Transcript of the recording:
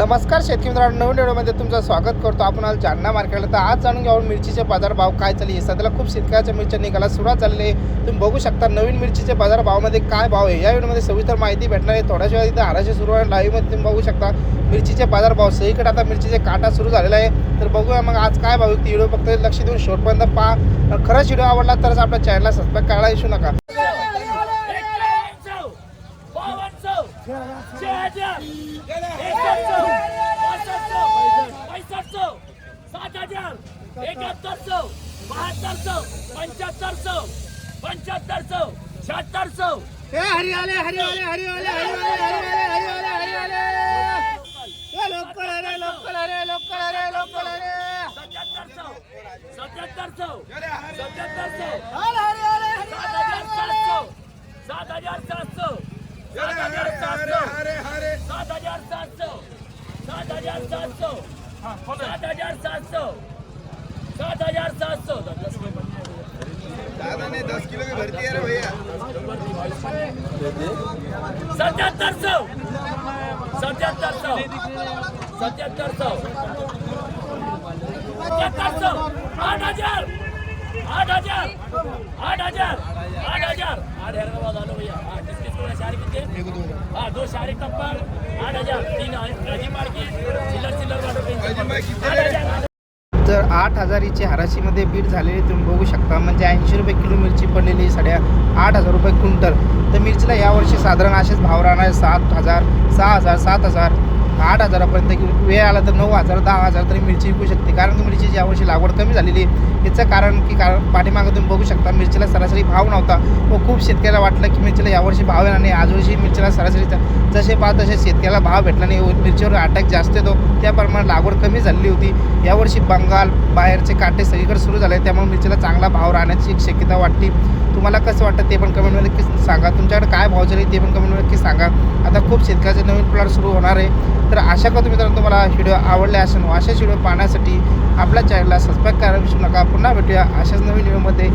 नमस्कार शेतकरी मित्रांनो नवीन व्हिडिओमध्ये तुमचं स्वागत करतो. आपण आज जालना मार्केटला तर आज जाणून घ्यावं मिरचीचे बाजार भाव काय चालले आहे. सध्याला खूप शेतकऱ्याच्या मिरच्या निघायला सुरुवात झालेली आहे. तुम्ही बघू शकता नवीन मिरचीचे बाजार भावामध्ये काय भाव आहे. या व्हिडिओमध्ये सविस्तर माहिती भेटणार आहे. थोड्याच वेळा इथं आराशे सुरू आहे. लाईव्हमध्ये तुम्ही बघू शकता मिरचीचे बाजार भाव सगळीकडे आता मिरचीचे काटा सुरू झालेला आहे. तर बघूया मग आज काय भाव आहे. ती व्हिडिओ फक्त लक्ष देऊन शेवटपर्यंत पहा. खरंच व्हिडिओ आवडला तरच आपल्या चॅनलला सबस्क्राईब करायला विसरू नका. बावन्न, शहाण्णव, एकसष्ट, बासष्ट, पैसष्ट, सात हजार एकाहत्तर बहात्तर पंच्याहत्तर पंच्याहत्तर शहात्तर हरी आले हरी आले हरी आले हरी आले हरी आले हरी आले हरी आले लोकल अरे लोकल अरे लोकल अरे लोकल अरे सत्याहत्तर सत्याहत्तर सत्याहत्तर हरी हरी आले सात हजार सातशे सात हजार सातशे सात हजार सात हजार सातशे. सात हजार सातशे. सात हजार सातशे. सात हजार सातशे. दादा ने दस किलो की भरती है रे भैया. सत्याहत्तर सौ सत्याहत्तर सौ सत्याहत्तर सौ सत्याहत्तर सौ आठ हजार आठ हजार आठ हजार आठ हजार आठ हजार का झालं भैया हा तीस तीस कोणा शारी किती हा दो कप्पल आठ हजार तीन चिल्लर चिल्लर वाटत आठ हजार। तर आठ हजारीची हराशीमध्ये बीट झालेली तुम्ही बघू शकता म्हणजे ऐंशी रुपये किलो मिरची पडलेली साड्या आठ हजार रुपये क्विंटल. तर मिरचीला यावर्षी साधारण असेच भाव राहणार. सात हजार सहा हजार सात हजार. आठ हजारापर्यंत वेळ आला तर नऊ हजार दहा हजार तरी मिरची विकू शकते. कारण की मिरचीची यावर्षी लागवड कमी झालेली आहे. याचं कारण की कारण पाठीमागं तुम्ही बघू शकता मिरचीला सरासरी भाव नव्हता. व खूप शेतकऱ्याला वाटलं की मिरचीला यावर्षी भाव येणार नाही. आजवर्षी मिरचीला सरासरी जसे पाहा तसे शेतकऱ्याला भाव भेटला नाही. मिरचीवर अटॅक जास्त येतो. त्याप्रमाणे लागवड कमी झालेली होती. यावर्षी बंगाल बाहेरचे काटे सगळीकडे सुरू झाले त्यामुळे मिरचीला चांगला भाव राहण्याची शक्यता वाटते तुम्हाला कसं वाटतं ते पण कमेंटमध्ये नक्की सांगा. तुमच्याकडे काय भाव झाले ते पण कमेंटमध्ये नक्की सांगा. आता खूप शेतकऱ्याचे नवीन प्लॉट सुरू होणार आहे. तर आशा करतो मित्रांनो तुम्हाला व्हिडिओ आवडले असेल व असेच व्हिडिओ पाहण्यासाठी आपल्या चॅनलला सबस्क्राईब करायला विसरू नका. पुन्हा भेटूया अशाच नवीन व्हिडिओमध्ये